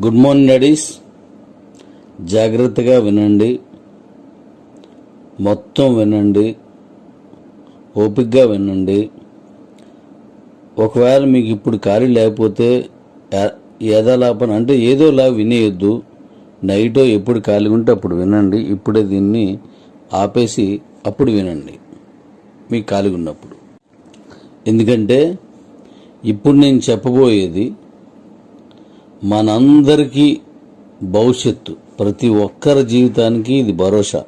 Good morning daddy's. జాగ్రత్తగా వినండి. మొత్తం వినండి. ఓపికగా వినండి. ఒకవేళ మీకు ఇప్పుడు ఖాళీ లేకపోతే ఏదాలాపన అంటే ఏదోలా వినేయొద్దు. నైటో ఎప్పుడు ఖాళీ ఉంటే అప్పుడు వినండి. ఇప్పుడే దీన్ని ఆపేసి అప్పుడు వినండి. మీకు ఖాళీ ఉన్నప్పుడు. ఎందుకంటే ఇప్పుడు నేను చెప్పబోయేది మనందరికీ భవిష్యత్తు. ప్రతి ఒక్కరి జీవితానికి ఇది భరోసా.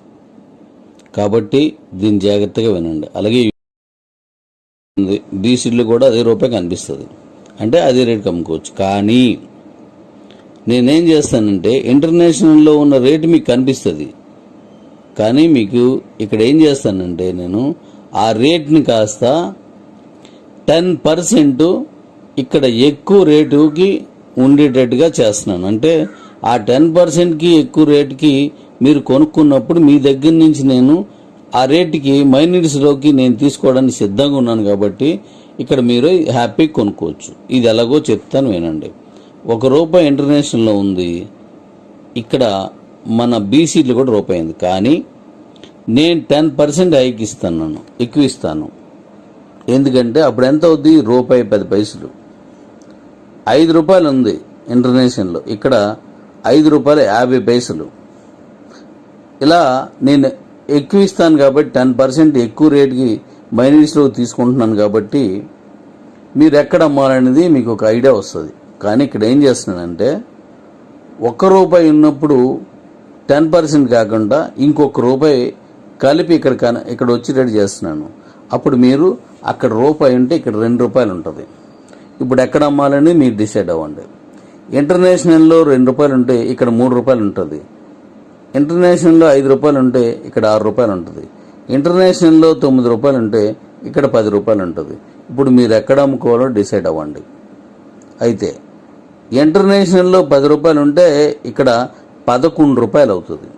కాబట్టి దీన్ని జాగ్రత్తగా వినండి. అలాగే బీసీలు కూడా అదే రూపాయి కనిపిస్తుంది. అంటే అదే రేటు అమ్ముకోవచ్చు. కానీ నేనేం చేస్తానంటే ఇంటర్నేషనల్లో ఉన్న రేటు మీకు కనిపిస్తుంది. కానీ మీకు ఇక్కడ ఏం చేస్తానంటే నేను ఆ రేట్ని కాస్త టెన్ పర్సెంట్ ఇక్కడ ఎక్కువ రేటుకి ఉండేటట్టుగా చేస్తున్నాను. అంటే ఆ టెన్ పర్సెంట్కి ఎక్కువ రేటుకి మీరు కొనుక్కున్నప్పుడు మీ దగ్గర నుంచి నేను ఆ రేటుకి మైనీడ్స్లోకి నేను తీసుకోవడానికి సిద్ధంగా ఉన్నాను కాబట్టి ఇక్కడ మీరు హ్యాపీ కొనుక్కోవచ్చు. ఇది ఎలాగో చెప్తాను వినండి. ఒక రూపాయి ఇంటర్నేషనల్లో ఉంది. ఇక్కడ మన బీసీలు కూడా రూపాయి ఉంది. కానీ నేను టెన్ పర్సెంట్ హైక్ ఇస్తాను ఎక్కువ ఇస్తాను. ఎందుకంటే అప్పుడు ఎంత అవుద్ది? రూపాయి పది పైసలు. ఐదు రూపాయలు ఉంది ఇంటర్నేషనల్లో ఇక్కడ ఐదు రూపాయలు యాభై పైసలు. ఇలా నేను ఎక్కువ ఇస్తాను కాబట్టి టెన్ పర్సెంట్ ఎక్కువ రేటుకి మైనీస్లో తీసుకుంటున్నాను కాబట్టి మీరు ఎక్కడ అమ్మాలనేది మీకు ఒక ఐడియా వస్తుంది. కానీ ఇక్కడ ఏం చేస్తున్నానంటే ఒక్క రూపాయి ఉన్నప్పుడు టెన్ పర్సెంట్ కాకుండా ఇంకొక రూపాయి కలిపి ఇక్కడ కన- ఇక్కడ వచ్చేటట్టు చేస్తున్నాను. అప్పుడు మీరు అక్కడ రూపాయి ఉంటే ఇక్కడ రెండు రూపాయలు ఉంటుంది. ఇప్పుడు ఎక్కడ అమ్మాలని? మీరు డిసైడ్ అవ్వండి. ఇంటర్నేషనల్లో రెండు రూపాయలు ఉంటే ఇక్కడ మూడు రూపాయలు ఉంటుంది. ఇంటర్నేషనల్లో ఐదు రూపాయలు ఉంటే ఇక్కడ ఆరు రూపాయలు ఉంటుంది. ఇంటర్నేషనల్లో తొమ్మిది రూపాయలు ఉంటే ఇక్కడ పది రూపాయలు ఉంటుంది. ఇప్పుడు మీరు ఎక్కడ అమ్ముకోవాలో డిసైడ్ అవ్వండి. అయితే ఇంటర్నేషనల్లో పది రూపాయలు ఉంటే ఇక్కడ పదకొండు రూపాయలు అవుతుంది.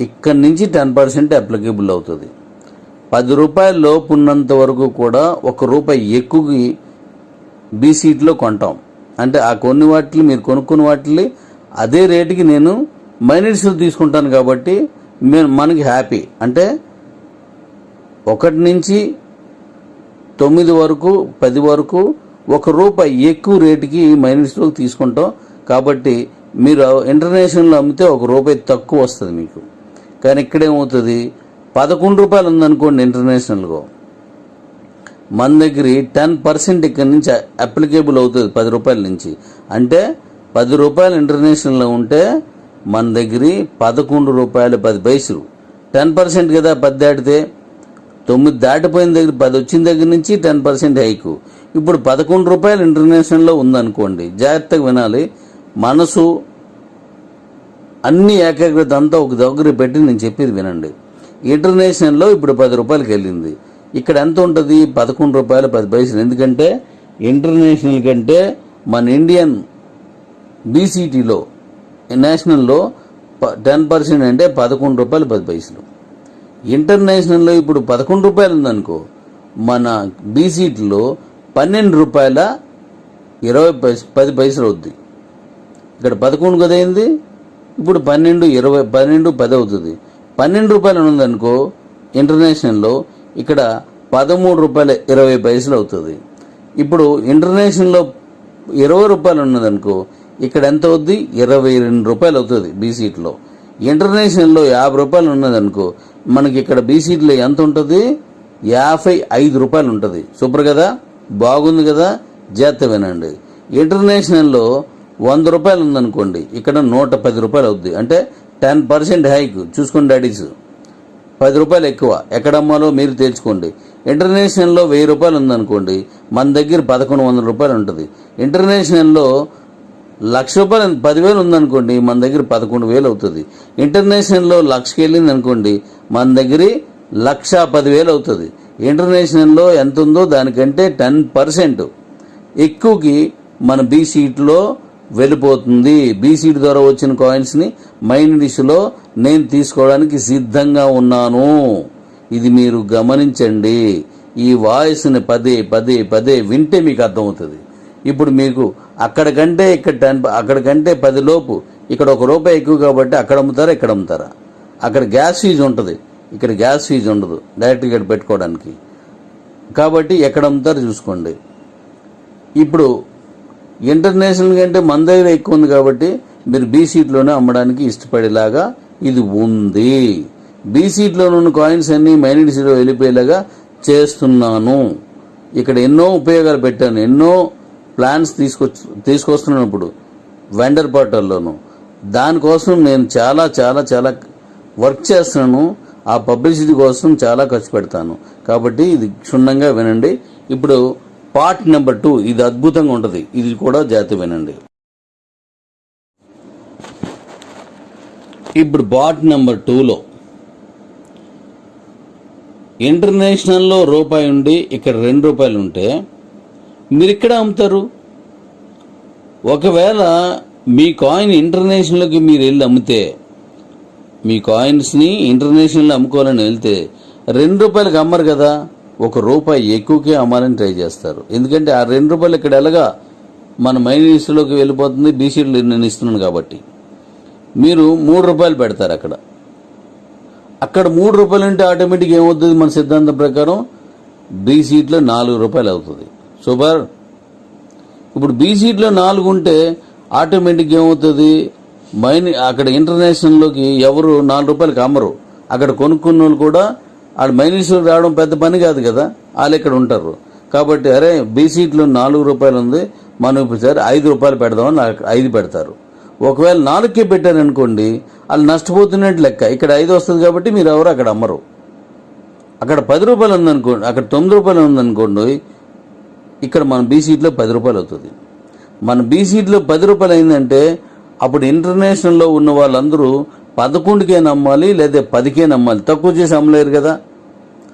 ఇక్కడి నుంచి టెన్ పర్సెంట్ అప్లికేబుల్ అవుతుంది. పది రూపాయల లోపు ఉన్నంత వరకు కూడా ఒక రూపాయి ఎక్కువకి బీ సీట్లో కొంటాం. అంటే ఆ కొన్ని వాటిని మీరు కొనుక్కున్న వాటిని అదే రేటుకి నేను మైనర్స్లు తీసుకుంటాను కాబట్టి మేము మనకి హ్యాపీ. అంటే ఒకటి నుంచి తొమ్మిది వరకు పది వరకు ఒక రూపాయి ఎక్కువ రేటుకి మైనర్స్లో తీసుకుంటాం. కాబట్టి మీరు ఇంటర్నేషనల్లో అమ్మితే ఒక రూపాయి తక్కువ వస్తుంది మీకు. కానీ ఇక్కడేమవుతుంది? పదకొండు రూపాయలు ఉందనుకోండి ఇంటర్నేషనల్గా. మన దగ్గర టెన్ పర్సెంట్ ఇక్కడ నుంచి అప్లికేబుల్ అవుతుంది పది రూపాయల నుంచి. అంటే పది రూపాయలు ఇంటర్నేషనల్లో ఉంటే మన దగ్గర పదకొండు రూపాయలు పది పైసలు. టెన్ పర్సెంట్ కదా పది దాటితే. తొమ్మిది దాటిపోయిన దగ్గర పది వచ్చిన దగ్గర నుంచి టెన్ పర్సెంట్ హైకు. ఇప్పుడు పదకొండు రూపాయలు ఇంటర్నేషనల్లో ఉందనుకోండి జాగ్రత్తగా వినాలి. మనసు అన్ని ఏకాగ్రత అంతా ఒక దగ్గర పెట్టి నేను చెప్పేది వినండి. ఇంటర్నేషనల్లో ఇప్పుడు పది రూపాయలకి వెళ్ళింది. ఇక్కడ ఎంత ఉంటుంది? పదకొండు రూపాయలు పది పైసలు. ఎందుకంటే ఇంటర్నేషనల్ కంటే మన ఇండియన్ బీసీటీలో నేషనల్లో టెన్ పర్సెంట్ అంటే పదకొండు రూపాయలు పది పైసలు. ఇంటర్నేషనల్లో ఇప్పుడు పదకొండు రూపాయలు ఉందనుకో మన బీసీటీలో పన్నెండు రూపాయల ఇరవై పైస పది పైసలు అవుద్ది. ఇక్కడ పదకొండు కదయింది ఇప్పుడు పన్నెండు ఇరవై పన్నెండు పది అవుతుంది. పన్నెండు రూపాయలు ఉందనుకో ఇంటర్నేషనల్లో ఇక్కడ పదమూడు రూపాయల ఇరవై పైసలు అవుతుంది. ఇప్పుడు ఇంటర్నేషనల్లో ఇరవై రూపాయలు ఉన్నదనుకో ఇక్కడ ఎంత అవుద్ది? ఇరవై రెండు రూపాయలు అవుతుంది బీసీట్లో ఇంటర్నేషనల్లో యాభై రూపాయలు ఉన్నదనుకో మనకి ఇక్కడ బీసీట్లో ఎంత ఉంటుంది? యాభై ఐదు రూపాయలు ఉంటుంది. సూపర్ కదా? బాగుంది కదా? జాగ్రత్త వినండి. ఇంటర్నేషనల్లో వంద రూపాయలు ఉందనుకోండి ఇక్కడ నూట పది రూపాయలు అవుద్ది. అంటే టెన్ పర్సెంట్ హైక్. చూసుకోండి డాడీస్ పది రూపాయలు ఎక్కువ. ఎక్కడ అమ్మాలో మీరు తేల్చుకోండి ఇంటర్నేషనల్లో వెయ్యి రూపాయలు ఉందనుకోండి మన దగ్గర పదకొండు వందల రూపాయలు ఉంటుంది. ఇంటర్నేషనల్లో లక్ష రూపాయలు పదివేలు ఉందనుకోండి మన దగ్గర పదకొండు వేలు అవుతుంది. ఇంటర్నేషనల్లో లక్షకి వెళ్ళింది అనుకోండి మన దగ్గర లక్ష పదివేలు అవుతుంది. ఇంటర్నేషనల్లో ఎంత ఉందో దానికంటే టెన్ పర్సెంట్. ఎక్కువకి మన బీ సీట్లో వెళ్ళిపోతుంది. బీసీడీ ద్వారా వచ్చిన కాయిన్స్ని మైన్ డిష్లో నేను తీసుకోవడానికి సిద్ధంగా ఉన్నాను. ఇది మీరు గమనించండి. ఈ వాయిస్ని పదే పదే పదే వింటే మీకు అర్థమవుతుంది. ఇప్పుడు మీకు అక్కడికంటే ఇక్కడ టెన్ అక్కడికంటే పది లోపు ఇక్కడ ఒక రూపాయి ఎక్కువ కాబట్టి అక్కడ అమ్ముతారా ఇక్కడ అమ్ముతారా? అక్కడ గ్యాస్ ఫీజు ఉంటుంది. ఇక్కడ గ్యాస్ ఫీజు ఉండదు. డైరెక్ట్ ఇక్కడ పెట్టుకోవడానికి. కాబట్టి ఎక్కడ అమ్ముతారో చూసుకోండి. ఇప్పుడు ఇంటర్నేషనల్ కంటే మన దగ్గర ఎక్కువ ఉంది కాబట్టి మీరు బీ సీట్లోనే అమ్మడానికి ఇష్టపడేలాగా ఇది ఉంది. బీ సీట్లో ఉన్న కాయిన్స్ అన్ని మైనారిటీలో వెళ్ళిపోయేలాగా చేస్తున్నాను. ఇక్కడ ఎన్నో ఉపయోగాలు పెట్టాను. ఎన్నో ప్లాన్స్ తీసుకొచ్చు తీసుకొస్తున్నాను ఇప్పుడు వెండర్ పోర్టల్లోను దానికోసం నేను చాలా చాలా చాలా వర్క్ చేస్తున్నాను. ఆ పబ్లిసిటీ కోసం చాలా ఖర్చు పెడతాను. కాబట్టి ఇది క్షుణ్ణంగా వినండి. ఇప్పుడు పార్ట్ నెంబర్ టూ ఇది అద్భుతంగా ఉంటుంది. ఇది కూడా జాతి వినండి ఇప్పుడు పార్ట్ నెంబర్ టూలో. ఇంటర్నేషనల్లో రూపాయి ఉండి ఇక్కడ రెండు రూపాయలు ఉంటే మీరు ఇక్కడ అమ్ముతారు? ఒకవేళ మీ కాయిన్ ఇంటర్నేషనల్కి మీరు వెళ్ళి అమ్మితే మీ కాయిన్స్ని ఇంటర్నేషనల్ అమ్ముకోవాలని వెళ్తే రెండు రూపాయలకు అమ్మరు కదా? ఒక రూపాయి ఎక్కువకే అమ్మాలని ట్రై చేస్తారు. ఎందుకంటే ఆ రెండు రూపాయలు ఇక్కడ ఎలాగా మన మైనీస్లోకి వెళ్ళిపోతుంది బీసీలు నేను ఇస్తున్నాను కాబట్టి. మీరు మూడు రూపాయలు పెడతారు అక్కడ. అక్కడ మూడు రూపాయలు ఉంటే ఆటోమేటిక్ ఏమవుతుంది మన సిద్ధాంతం ప్రకారం? బీ సీట్లో నాలుగు రూపాయలు అవుతుంది. సూపర్? ఇప్పుడు బీ సీట్లో నాలుగు ఉంటే ఆటోమేటిక్ ఏమవుతుంది? మైన్ అక్కడ ఇంటర్నేషనల్లోకి ఎవరు నాలుగు రూపాయలకి అమ్మరు. అక్కడ కొనుక్కున్న వాళ్ళు కూడా ఆడు మైనస్ రావడం పెద్ద పని కాదు కదా. వాళ్ళు ఇక్కడ ఉంటారు. కాబట్టి అరే బీ సీట్లో నాలుగు రూపాయలు ఉంది. మనం ఇప్పుడు ఐదు రూపాయలు పెడదామని ఐదు పెడతారు. ఒకవేళ నాలుగుకే పెట్టారనుకోండి వాళ్ళు నష్టపోతున్నట్టు లెక్క. ఇక్కడ ఐదు వస్తుంది కాబట్టి మీరు ఎవరు అక్కడ అమ్మరు. అక్కడ పది రూపాయలు ఉందనుకోండి అక్కడ తొమ్మిది రూపాయలు ఉందనుకోండి ఇక్కడ మన బీ సీట్లో పది రూపాయలు అవుతుంది. మన బీ సీట్లో పది రూపాయలు అయిందంటే అప్పుడు ఇంటర్నేషనల్లో ఉన్న వాళ్ళందరూ పదకొండుకే నమ్మాలి లేదా పదికే నమ్మాలి. తక్కువ చేసి అమ్మలేరు కదా.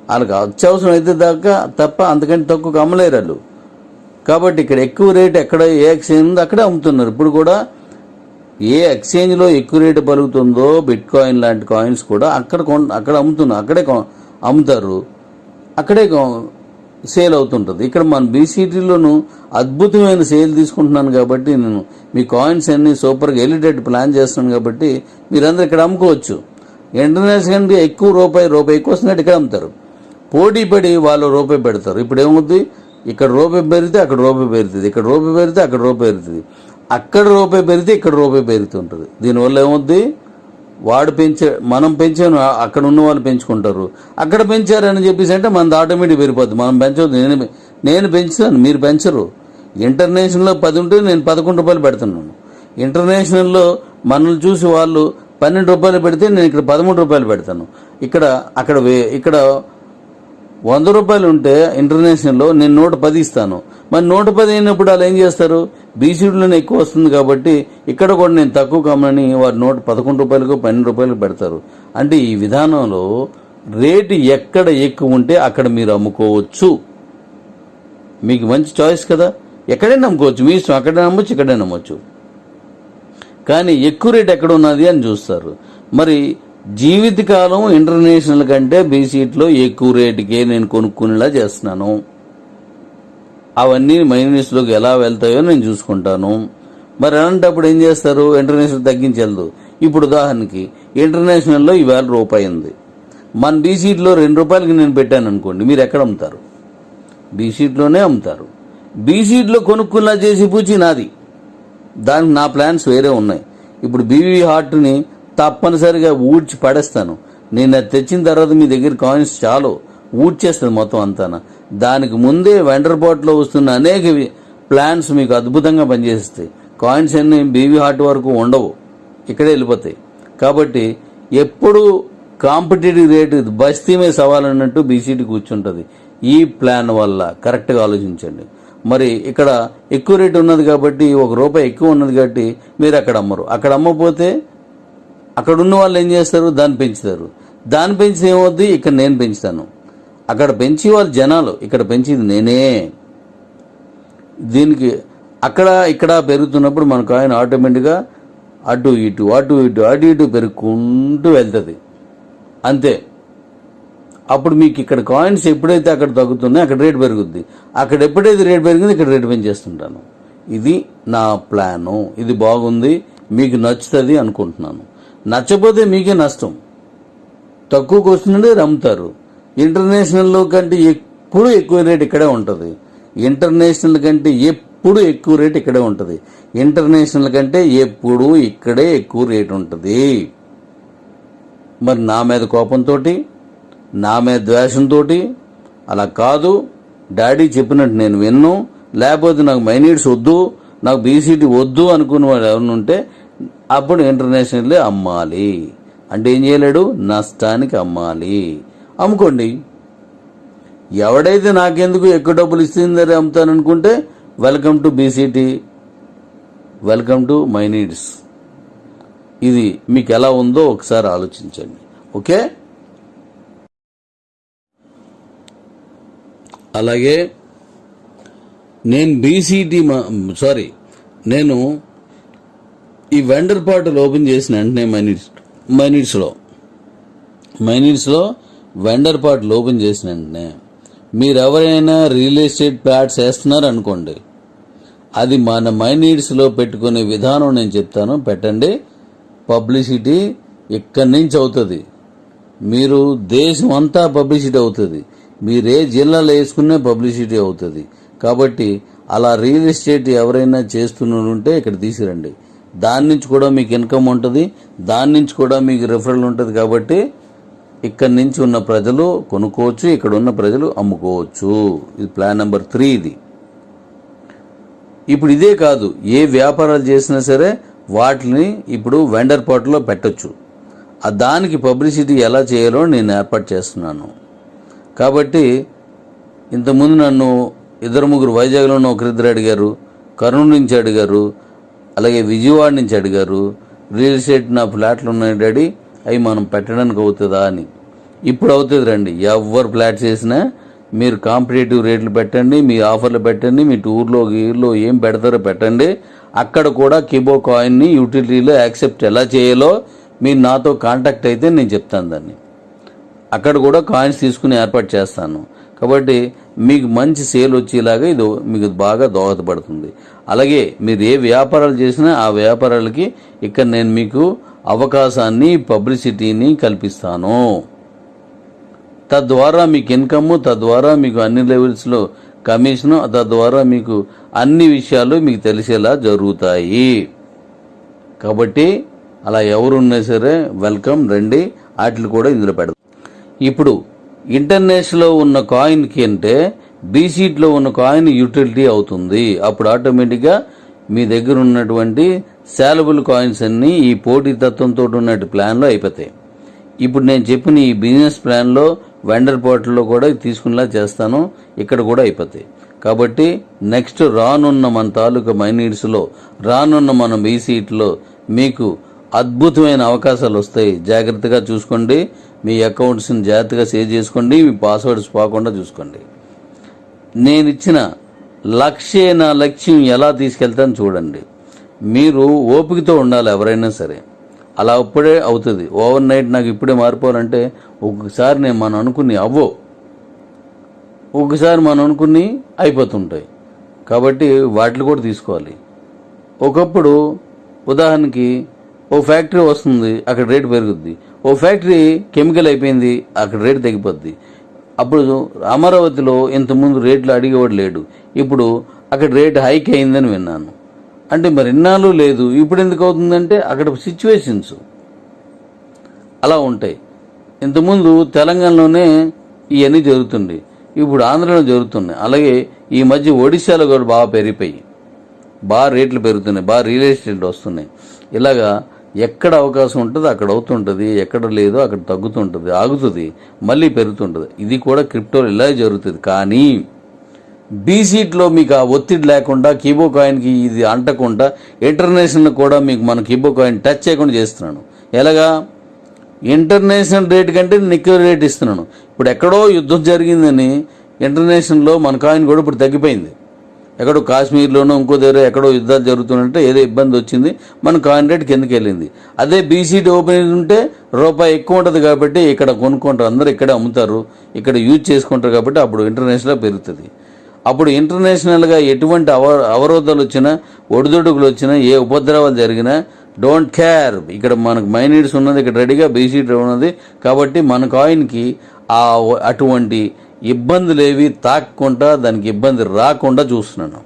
వాళ్ళకి అత్యవసరం అయితే దాకా తప్ప అంతకంటే తక్కువ అమ్మలేరు వాళ్ళు. కాబట్టి ఇక్కడ ఎక్కువ రేట్ ఎక్కడ ఏ ఎక్స్చేంజ్ ఉందో అక్కడే అమ్ముతున్నారు. ఇప్పుడు కూడా ఏ ఎక్స్చేంజ్లో ఎక్కువ రేటు పలుకుతుందో బిట్ కాయిన్ లాంటి కాయిన్స్ కూడా అక్కడ కొన్ అక్కడ అమ్ముతున్నారు. అక్కడే అమ్ముతారు. అక్కడే సేల్ అవుతుంటుంది. ఇక్కడ మన బీసీటీలోను అద్భుతమైన సేల్ తీసుకుంటున్నాను కాబట్టి నేను మీ కాయిన్స్ అన్ని సూపర్గా ఎలిటెడ్ ప్లాన్ చేస్తున్నాను కాబట్టి మీరందరూ ఇక్కడ అమ్ముకోవచ్చు. ఇంటర్నేషనల్గా ఎక్కువ రూపాయి రూపాయి ఎక్కువ వస్తున్నట్టు ఇక్కడ అమ్ముతారు. పోటీ పడి వాళ్ళు రూపాయి పెడతారు. ఇప్పుడు ఏమవుద్ది? ఇక్కడ రూపాయి పెరిగితే అక్కడ రూపాయి పెరుగుతుంది. ఇక్కడ రూపాయి పెరిగితే అక్కడ రూపాయి పెరుగుతుంది. అక్కడ రూపాయి పెరిగితే ఇక్కడ రూపాయి పెరుగుతుంటుంది. దీనివల్ల ఏమవుద్ది? వాడు పెంచే మనం పెంచాను అక్కడ ఉన్న వాళ్ళు పెంచుకుంటారు. అక్కడ పెంచారని చెప్పేసి అంటే మనది ఆటోమేటిక్ పెరిగిపోద్ది. మనం పెంచవద్దు నేను నేను పెంచుతాను మీరు పెంచరు. ఇంటర్నేషనల్లో పది ఉంటే నేను పదకొండు రూపాయలు పెడుతున్నాను ఇంటర్నేషనల్లో మనల్ని చూసి వాళ్ళు పన్నెండు రూపాయలు పెడితే నేను ఇక్కడ పదమూడు రూపాయలు పెడతాను. ఇక్కడ అక్కడ వే- ఇక్కడ వంద రూపాయలు ఉంటే ఇంటర్నేషనల్లో నేను నూట పది ఇస్తాను. మరి నూట పది అయినప్పుడు వాళ్ళు ఏం చేస్తారు? బీసీడీలోనే ఎక్కువ వస్తుంది కాబట్టి ఇక్కడ కూడా నేను తక్కువ కమ్మని వారు నూట పదకొండు రూపాయలకు పన్నెండు రూపాయలకు పెడతారు. అంటే ఈ విధానంలో రేటు ఎక్కడ ఎక్కువ ఉంటే అక్కడ మీరు అమ్ముకోవచ్చు. మీకు మంచి చాయిస్ కదా? ఎక్కడైనా అమ్ముకోవచ్చు మీ ఇష్టం అక్కడే నమ్మొచ్చు ఇక్కడే నమ్మొచ్చు. కానీ ఎక్కువ రేట్ ఎక్కడ ఉన్నది అని చూస్తారు. మరి జీవితకాలం ఇంటర్నేషనల్ కంటే బీసీట్లో ఎక్కువ రేటుకే నేను కొనుక్కునేలా చేస్తున్నాను. అవన్నీ మైనస్లోకి ఎలా వెళ్తాయో నేను చూసుకుంటాను. మరి అలాంటప్పుడు ఏం చేస్తారు? ఇంటర్నేషనల్ తగ్గించదు ఇప్పుడు ఉదాహరణకి ఇంటర్నేషనల్లో ఈవేళ రూపాయి ఉంది. మన బీసీట్లో రెండు రూపాయలకి నేను పెట్టాను అనుకోండి మీరు ఎక్కడ అమ్ముతారు? బీసీట్లోనే అమ్ముతారు. బీసీట్లో కొనుక్కునేలా చేసి పూచి నాది. దానికి నా ప్లాన్స్ వేరే ఉన్నాయి. ఇప్పుడు బీవీ హార్ట్ని తప్పనిసరిగా ఊడ్చి పడేస్తాను. నేను అది తెచ్చిన తర్వాత మీ దగ్గర కాయిన్స్ చాలు. ఊడ్చేస్తుంది మొత్తం అంతా దానికి ముందే వెండర్ వస్తున్న అనేక ప్లాన్స్ మీకు అద్భుతంగా పనిచేస్తాయి. కాయిన్స్ అన్ని బీవీ హార్ట్ వరకు ఉండవు. ఇక్కడే వెళ్ళిపోతాయి. కాబట్టి ఎప్పుడు కాంపిటేటివ్ రేటు బస్తీమే సవాల్ అన్నట్టు బీసీటీ కూర్చుంటుంది. ఈ ప్లాన్ వల్ల కరెక్ట్గా ఆలోచించండి. మరి ఇక్కడ ఎక్కువ రేటు ఉన్నది కాబట్టి ఒక రూపాయి ఎక్కువ ఉన్నది కాబట్టి మీరు అక్కడ అమ్మరు. అక్కడ అమ్మపోతే అక్కడ ఉన్న వాళ్ళు ఏం చేస్తారు? దాన్ని పెంచుతారు. దాన్ని పెంచితే ఏమవుద్ది? ఇక్కడ నేను పెంచుతాను. అక్కడ పెంచి వాళ్ళు జనాలు. ఇక్కడ పెంచేది నేనే. దీనికి అక్కడ ఇక్కడ పెరుగుతున్నప్పుడు మన కాయిన్ ఆటోమేటిక్గా అటు ఇటు అటు ఇటు అటు ఇటు పెరుగుకుంటూ వెళ్తుంది. అంతే. అప్పుడు మీకు ఇక్కడ కాయిన్స్ ఎప్పుడైతే అక్కడ తగ్గుతున్నాయో అక్కడ రేట్ పెరుగుద్ది. అక్కడ ఎప్పుడైతే రేట్ పెరిగింది ఇక్కడ రేట్ పెంచేస్తుంటాను. ఇది నా ప్లాను. ఇది బాగుంది. మీకు నచ్చుతుంది అనుకుంటున్నాను. నచ్చపోతే మీకే నష్టం. తక్కువకి వస్తుందంటే రమ్ముతారు. ఇంటర్నేషనల్లో కంటే ఎప్పుడు ఎక్కువ రేట్ ఇక్కడే ఉంటుంది. ఇంటర్నేషనల్ కంటే ఎప్పుడు ఎక్కువ రేట్ ఇక్కడే ఉంటుంది. ఇంటర్నేషనల్ కంటే ఎప్పుడు ఇక్కడే ఎక్కువ రేట్ ఉంటుంది. మరి నా మీద కోపంతో నా మీద ద్వేషంతో అలా కాదు. డాడీ చెప్పినట్టు నేను విన్ను. లేకపోతే నాకు మైనీడ్స్ వద్దు నాకు బీసీటీ వద్దు అనుకున్న వాళ్ళు ఎవరు ఉంటే అప్పుడు ఇంటర్నేషనల్ అమ్మాలి. అంటే ఏం చేయలేడు? నష్టానికి అమ్మాలి. అమ్ముకోండి. ఎవడైతే నాకెందుకు ఎక్కువ డబ్బులు ఇస్తుందని అమ్ముతాననుకుంటే welcome to BCT. Welcome to my needs. ఇది మీకు ఎలా ఉందో ఒకసారి ఆలోచించండి. ఓకే? అలాగే నేను బీసీటీ సారీ నేను ఈ వెండర్ పాటలు ఓపెన్ చేసిన వెంటనే మైనిట్స్ మైనిట్స్లో మైనిట్స్లో వెండర్ పాటలు ఓపెన్ చేసిన వెంటనే మీరు ఎవరైనా రియల్ ఎస్టేట్ ప్లాట్స్ వేస్తున్నారు అనుకోండి అది మన మైనీడ్స్లో పెట్టుకునే విధానం నేను చెప్తాను. పెట్టండి. పబ్లిసిటీ ఇక్కడి నుంచి అవుతుంది. మీరు దేశం అంతా పబ్లిసిటీ అవుతుంది. మీరు ఏ జిల్లాలో వేసుకునే పబ్లిసిటీ అవుతుంది. కాబట్టి అలా రియల్ ఎస్టేట్ ఎవరైనా చేస్తున్నంటే ఇక్కడ తీసిరండి దాని నుంచి కూడా మీకు ఇన్కమ్ ఉంటుంది దాని నుంచి కూడా మీకు రిఫరల్ ఉంటుంది కాబట్టి ఇక్కడి నుంచి ఉన్న ప్రజలు కొనుక్కోవచ్చు ఇక్కడ ఉన్న ప్రజలు అమ్ముకోవచ్చు. ఇది ప్లాన్ నెంబర్ త్రీ ఇది. ఇప్పుడు ఇదే కాదు ఏ వ్యాపారాలు చేసినా సరే వాటిని ఇప్పుడు వెండర్ పోర్టల్లో పెట్టచ్చు. ఆ దానికి పబ్లిసిటీ ఎలా చేయాలో నేను ఏర్పాటు చేస్తున్నాను. కాబట్టి ఇంతకుముందు నన్ను ఇద్దరు ముగ్గురు వైజాగ్లో ఉన్న ఒకరిద్దరు అడిగారు కర్నూలు నుంచి అడిగారు అలాగే విజయవాడ నుంచి అడిగారు రియల్ ఎస్టేట్ నా ఫ్లాట్లు ఉన్నాయి డాడీ అవి మనం పెట్టడానికి అవుతుందా అని. ఇప్పుడు అవుతుంది రండి ఎవరు ఫ్లాట్ చేసినా మీరు కాంపిటేటివ్ రేట్లు పెట్టండి మీ ఆఫర్లు పెట్టండి మీ టూర్లో గీర్లో ఏం పెడతారో పెట్టండి. అక్కడ కూడా కిబో కాయిన్ని యూటిలిటీలో యాక్సెప్ట్ ఎలా చేయాలో మీరు నాతో కాంటాక్ట్ అయితే నేను చెప్తాను దాన్ని. అక్కడ కూడా కాయిన్స్ తీసుకుని ఏర్పాటు చేస్తాను. కాబట్టి మీకు మంచి సేల్ వచ్చేలాగా ఇది మీకు బాగా దోహదపడుతుంది. అలాగే మీరు ఏ వ్యాపారాలు చేసినా ఆ వ్యాపారాలకి ఇక్కడ నేను మీకు అవకాశాన్ని పబ్లిసిటీని కల్పిస్తాను. తద్వారా మీకు ఇన్కమ్ తద్వారా మీకు అన్ని లెవెల్స్లో కమిషను తద్వారా మీకు అన్ని విషయాలు మీకు తెలిసేలా జరుగుతాయి. కాబట్టి అలా ఎవరున్నా సరే వెల్కమ్ రండి వాటిని కూడా ఇందులో పెడతాం ఇప్పుడు ఇంటర్నేషనల్లో ఉన్న కాయిన్కి అంటే బీసీట్లో ఉన్న కాయిన్ యూటిలిటీ అవుతుంది. అప్పుడు ఆటోమేటిక్గా మీ దగ్గర ఉన్నటువంటి శాలబుల్ కాయిన్స్ అన్నీ ఈ పోటీతత్వంతో ఉన్నట్టు ప్లాన్లో అయిపోతాయి. ఇప్పుడు నేను చెప్పిన ఈ బిజినెస్ ప్లాన్లో వెండర్ పోర్టల్లో కూడా తీసుకునేలా చేస్తాను. ఇక్కడ కూడా అయిపోతాయి. కాబట్టి నెక్స్ట్ రానున్న మన తాలూకా మైనీడ్స్లో రానున్న మన బీసీట్లో మీకు అద్భుతమైన అవకాశాలు వస్తాయి. జాగ్రత్తగా చూసుకోండి. మీ అకౌంట్స్ని జాగ్రత్తగా సేవ్ చేసుకోండి మీ పాస్వర్డ్స్ పోకుండా చూసుకోండి. నేను ఇచ్చిన లక్ష్యే నా లక్ష్యం ఎలా తీసుకెళ్తాను చూడండి. మీరు ఓపికతో ఉండాలి ఎవరైనా సరే. అలా అప్పుడే అవుతుంది. ఓవర్ నైట్ నాకు ఇప్పుడే మారిపోవాలంటే ఒక్కసారి నేను మనం అనుకుని అవ్వో. ఒక్కసారి మనం అనుకుని అయిపోతుంటాయి. కాబట్టి వాటిని కూడా తీసుకోవాలి. ఒకప్పుడు ఉదాహరణకి ఓ ఫ్యాక్టరీ వస్తుంది అక్కడ రేటు పెరుగుద్ది. ఓ ఫ్యాక్టరీ కెమికల్ అయిపోయింది అక్కడ రేటు తగ్గిపోద్ది. అప్పుడు అమరావతిలో ఇంతకుముందు రేట్లు అడిగేవాడు లేడు. ఇప్పుడు అక్కడ రేటు హైక్ అయిందని విన్నాను. అంటే మరి ఇన్నాళ్ళు లేదు ఇప్పుడు ఎందుకు అవుతుందంటే అక్కడ సిచ్యువేషన్స్ అలా ఉంటాయి. ఇంతకుముందు తెలంగాణలోనే ఇవన్నీ జరుగుతుంది ఇప్పుడు ఆంధ్రలో జరుగుతున్నాయి. అలాగే ఈ మధ్య ఒడిశాలో కూడా బాగా పెరిగిపోయి బాగా రేట్లు పెరుగుతున్నాయి బాగా రియల్ ఎస్టేట్ వస్తున్నాయి. ఇలాగా ఎక్కడ అవకాశం ఉంటుందో అక్కడ అవుతుంటుంది ఎక్కడ లేదో అక్కడ తగ్గుతుంటుంది ఆగుతుంది మళ్ళీ పెరుగుతుంటుంది. ఇది కూడా క్రిప్టోలో ఇలా జరుగుతుంది. కానీ బీసీట్లో మీకు ఆ ఒత్తిడి లేకుండా కీబో కాయిన్కి ఇది అంటకుండా ఇంటర్నేషనల్ కూడా మీకు మన కీబో కాయిన్ టచ్ చేయకుండా చేస్తున్నాను. ఎలాగా? ఇంటర్నేషనల్ రేట్ కంటే నేను రేట్ ఇస్తున్నాను. ఇప్పుడు ఎక్కడో యుద్ధం జరిగిందని ఇంటర్నేషనల్లో మన కాయిన్ కూడా ఇప్పుడు తగ్గిపోయింది. ఎక్కడో కాశ్మీర్లోనో ఇంకో దగ్గర ఎక్కడో యుద్ధాలు జరుగుతుంటే ఏదో ఇబ్బంది వచ్చింది. మన కాయిన్ రేట్ కిందకి వెళ్ళింది. అదే బీసీటీ ఓపెన్ ఉంటే రూపాయి ఎక్కువ ఉంటుంది కాబట్టి ఇక్కడ కొనుక్కుంటారు. అందరూ ఇక్కడే అమ్ముతారు. ఇక్కడ యూజ్ చేసుకుంటారు కాబట్టి అప్పుడు ఇంటర్నేషనల్ పెరుగుతుంది. అప్పుడు ఇంటర్నేషనల్గా ఎటువంటి అవ అవరోధాలు వచ్చినా ఒడిదొడుకులు వచ్చినా ఏ ఉపద్రవాలు జరిగినా డోంట్ కేర్ ఇక్కడ మనకు మైనీడ్స్ ఉన్నది ఇక్కడ రెడీగా బీసీటీ ఉన్నది కాబట్టి మన కాయిన్కి ఆ అటువంటి ఇబ్బందులు ఏవి తాకకుండా దానికి ఇబ్బంది రాకుండా చూస్తున్నాను.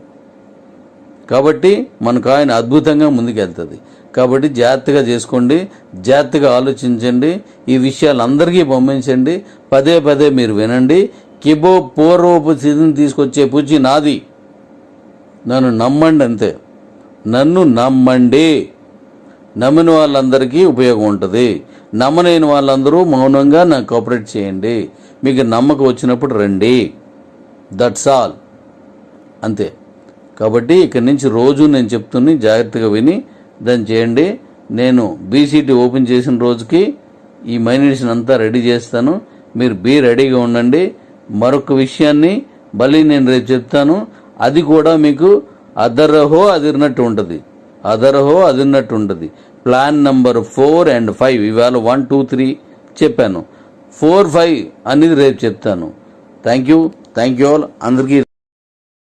కాబట్టి మనకు ఆయన అద్భుతంగా ముందుకెళ్తుంది. కాబట్టి జాగ్రత్తగా చేసుకోండి జాగ్రత్తగా ఆలోచించండి ఈ విషయాలు అందరికీ పంపించండి పదే పదే మీరు వినండి. కిబో పూర్వపు స్థితిని తీసుకొచ్చే పూచి నాది. నన్ను నమ్మండి అంతే. నన్ను నమ్మండి. నమ్మిన వాళ్ళందరికీ ఉపయోగం ఉంటుంది. నమ్మలేని వాళ్ళందరూ మౌనంగా నాకు కోఆపరేట్ చేయండి. మీకు నమ్మకం వచ్చినప్పుడు రండి. దట్స్ ఆల్ అంతే. కాబట్టి ఇక్కడి నుంచి రోజు నేను చెప్తుని జాగ్రత్తగా విని దాన్ని చేయండి. నేను బీసీటీ ఓపెన్ చేసిన రోజుకి ఈ మైనేషన్ అంతా రెడీ చేస్తాను. మీరు బీ రెడీగా ఉండండి. మరొక విషయాన్ని మళ్ళీ నేను రేపు చెప్తాను. అది కూడా మీకు అదర్హో అదిరినట్టు ఉంటుంది. అదర్హో అదిరినట్టు ఉంటుంది. Plan number four and five ఇవాళ వన్ టూ త్రీ చెప్పాను. ఫోర్ ఫైవ్ అనేది రేపు చెప్తాను. Thank you. Thank you all. అందరికీ